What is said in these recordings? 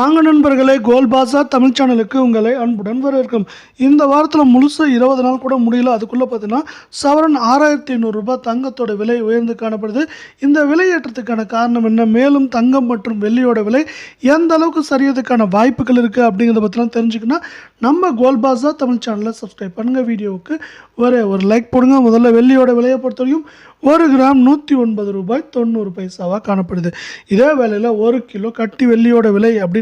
வாங்க நண்பர்களே கோல் பாசா தமிழ் சேனலுக்கு உங்களை அன்புடன் வரவேற்கும். இந்த வாரத்தில் முழுசாக இருபது நாள் கூட முடியல. அதுக்குள்ளே பார்த்தீங்கன்னா சவரன் ஆறாயிரத்தி ஐநூறுரூபா தங்கத்தோட விலை உயர்ந்து காணப்படுது. இந்த விலையேற்றத்துக்கான காரணம் என்ன? மேலும் தங்கம் மற்றும் வெள்ளியோட விலை எந்த அளவுக்கு சரியதுக்கான வாய்ப்புகள் இருக்குது அப்படிங்கிறத பற்றிலாம் தெரிஞ்சுக்கணும்னா நம்ம கோல்பாசா தமிழ் சேனலை சப்ஸ்கிரைப் பண்ணுங்கள் வீடியோவுக்கு ஒரே ஒரு லைக் போடுங்க. முதல்ல வெள்ளியோட விலையை பொறுத்தவரைக்கும் ஒரு கிராம் நூற்றி ஒன்பது ரூபாய் தொண்ணூறு பைசாவாக காணப்படுது. இதே வேலையில் ஒரு கிலோ கட்டி வெள்ளியோட விலை அப்படின்னு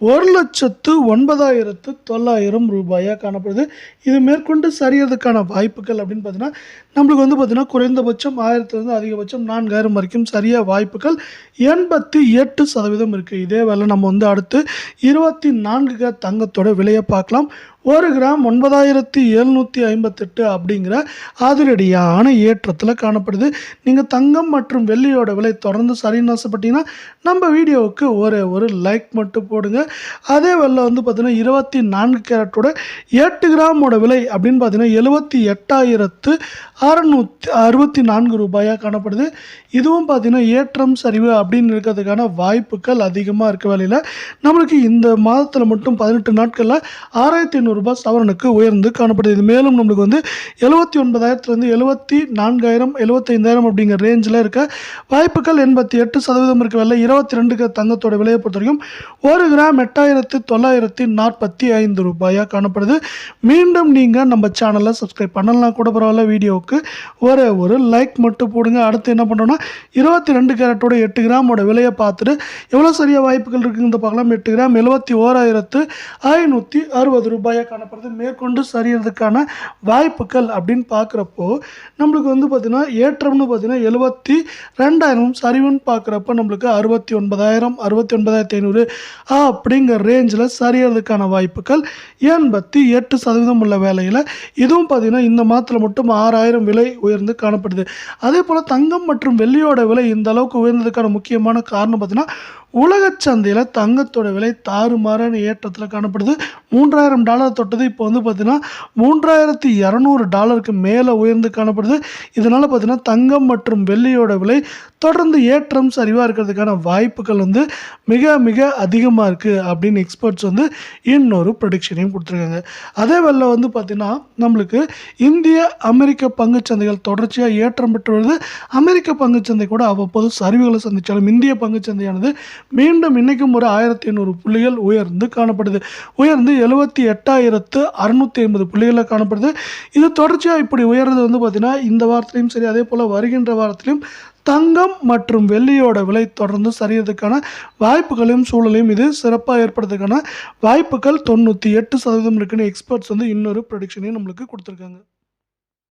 ஒரு லட்சத்து ஒன்பதாயிரத்து தொள்ளாயிரம் ரூபாயாக காணப்படுது. இது மேற்கொண்டு சரியறதுக்கான வாய்ப்புகள் அப்படின்னு பார்த்தீங்கன்னா நம்மளுக்கு வந்து பார்த்தீங்கன்னா குறைந்தபட்சம் ஆயிரத்துலேருந்து அதிகபட்சம் நான்காயிரம் வரைக்கும் சரியாக வாய்ப்புகள் எண்பத்தி எட்டு சதவீதம் இருக்குது இதே வேலை நம்ம வந்து அடுத்து இருபத்தி நான்கு க தங்கத்தோட விலையை பார்க்கலாம். ஒரு கிராம் ஒன்பதாயிரத்தி எழுநூற்றி ஐம்பத்தெட்டு அப்படிங்கிற அதிரடியான ஏற்றத்தில் காணப்படுது. நீங்கள் தங்கம் மற்றும் வெள்ளியோட விலை தொடர்ந்து சரின்னு ஆசைப்பட்டீங்கன்னா நம்ம வீடியோவுக்கு ஒரே ஒரு லைக் மட்டும் போடுங்க. அதே வெள்ளை வந்து பார்த்திங்கன்னா இருபத்தி நான்கு கேரட்டோட எட்டு கிராமோட விலை அப்படின்னு பார்த்தீங்கன்னா எழுபத்தி எட்டாயிரத்து அறநூற்றி அறுபத்தி நான்கு ரூபாயாக காணப்படுது. இதுவும் பார்த்தீங்கன்னா ஏற்றம் சரிவு அப்படின்னு இருக்கிறதுக்கான வாய்ப்புகள் அதிகமாக இருக்க வேலையில். நம்மளுக்கு இந்த மாதத்தில் மட்டும் பதினெட்டு நாட்களில் ஆறாயிரத்தி ஐநூறுரூபா சவரனுக்கு உயர்ந்து காணப்படுது. இது மேலும் நம்மளுக்கு வந்து எழுபத்தி ஒன்பதாயிரத்துலேருந்து எழுபத்தி நான்காயிரம் எழுபத்தைந்தாயிரம் அப்படிங்கிற ரேஞ்சில் இருக்க வாய்ப்புகள் எண்பத்தி எட்டு சதவீதம் இருக்க வேலை இருபத்தி ரெண்டுக்கு தங்கத்தோட விலையை பொறுத்த வரைக்கும் ஒரு கிராம் எட்டாயிரத்து தொள்ளாயிரத்தி நாற்பத்தி ஐந்து ரூபாயாக காணப்படுது. மீண்டும் நீங்கள் நம்ம சேனலை சப்ஸ்கிரைப் பண்ணலாம் கூட பரவாயில்ல வீடியோவுக்கு ஒரே ஒரு லைக் மட்டும் போடுங்க. அடுத்து என்ன பண்ணுறோன்னா இருபத்தி ரெண்டு கேரட்டோட எட்டு கிராமோட விலையை பார்த்துட்டு எவ்வளோ சரியாக வாய்ப்புகள் இருக்குங்கிறத பார்க்கலாம். எட்டு கிராம் எழுபத்தி ஓராயிரத்து ஐநூற்றி அறுபது ரூபாயாக காணப்படுது. மேற்கொண்டு சரியறதுக்கான வாய்ப்புகள் அப்படின்னு பார்க்குறப்போ நம்மளுக்கு வந்து பார்த்திங்கன்னா ஏற்றம்னு பார்த்திங்கன்னா எழுபத்தி ரெண்டாயிரம் சரிவுன்னு பார்க்குறப்ப நம்மளுக்கு அறுபத்தி ஒன்பதாயிரம் அறுபத்தி ஒன்பதாயிரத்தி ஐநூறு. அப்படிங்கிற ரேஞ்சில் சரியறதுக்கான வாய்ப்புகள் எண்பத்தி எட்டு சதவீதம் உள்ள வேலையில். இதுவும் பார்த்திங்கன்னா இந்த மாதத்தில் மட்டும் ஆறாயிரம் விலை உயர்ந்து காணப்படுது. அதே போல் தங்கம் மற்றும் வெள்ளியோட விலை இந்த அளவுக்கு உயர்ந்ததுக்கான முக்கியமான காரணம் பார்த்திங்கன்னா உலகச் சந்தையில் தங்கத்தோட விலை தாறுமாறான ஏற்றத்தில் காணப்படுது. மூன்றாயிரம் டாலர் தொட்டது இப்போ வந்து பார்த்திங்கன்னா மூன்றாயிரத்தி இரநூறு டாலருக்கு மேலே உயர்ந்து காணப்படுது. இதனால் பார்த்திங்கன்னா தங்கம் மற்றும் வெள்ளியோட விலை தொடர்ந்து ஏற்றம் சரிவாக இருக்கிறதுக்கான வாய்ப்புகள் வந்து மிக மிக அதிகமாக இருக்குது அப்படின்னு எக்ஸ்பர்ட்ஸ் வந்து இன்னொரு ப்ரொடிக்ஷனையும் கொடுத்துருக்காங்க. அதே வேளை வந்து பார்த்திங்கன்னா நம்மளுக்கு இந்திய அமெரிக்க பங்குச்சந்தைகள் தொடர்ச்சியாக ஏற்றம் பெற்று வருது. அமெரிக்க பங்குச்சந்தை கூட அவ்வப்போது சரிவுகளை சந்தித்தாலும் இந்திய பங்குச்சந்தையானது மீண்டும் இன்றைக்கும் ஒரு ஆயிரத்தி ஐநூறு புள்ளிகள் உயர்ந்து காணப்படுது. உயர்ந்து எழுபத்தி எட்டாயிரத்து அறுநூற்றி ஐம்பது புள்ளிகளில் காணப்படுது. இது தொடர்ச்சியாக இப்படி உயர்றது வந்து பார்த்திங்கன்னா இந்த வாரத்திலையும் சரி அதே போல் வருகின்ற வாரத்திலையும் தங்கம் மற்றும் வெள்ளியோட விலை தொடர்ந்து சரியறதுக்கான வாய்ப்புகளையும் சூழலையும் இது சிறப்பாக ஏற்படுறதுக்கான வாய்ப்புகள் தொண்ணூற்றி எட்டு சதவீதம் இருக்குன்னு எக்ஸ்பர்ட்ஸ் வந்து இன்னொரு ப்ரொடிக்ஷனையும் நம்மளுக்கு கொடுத்துருக்காங்க.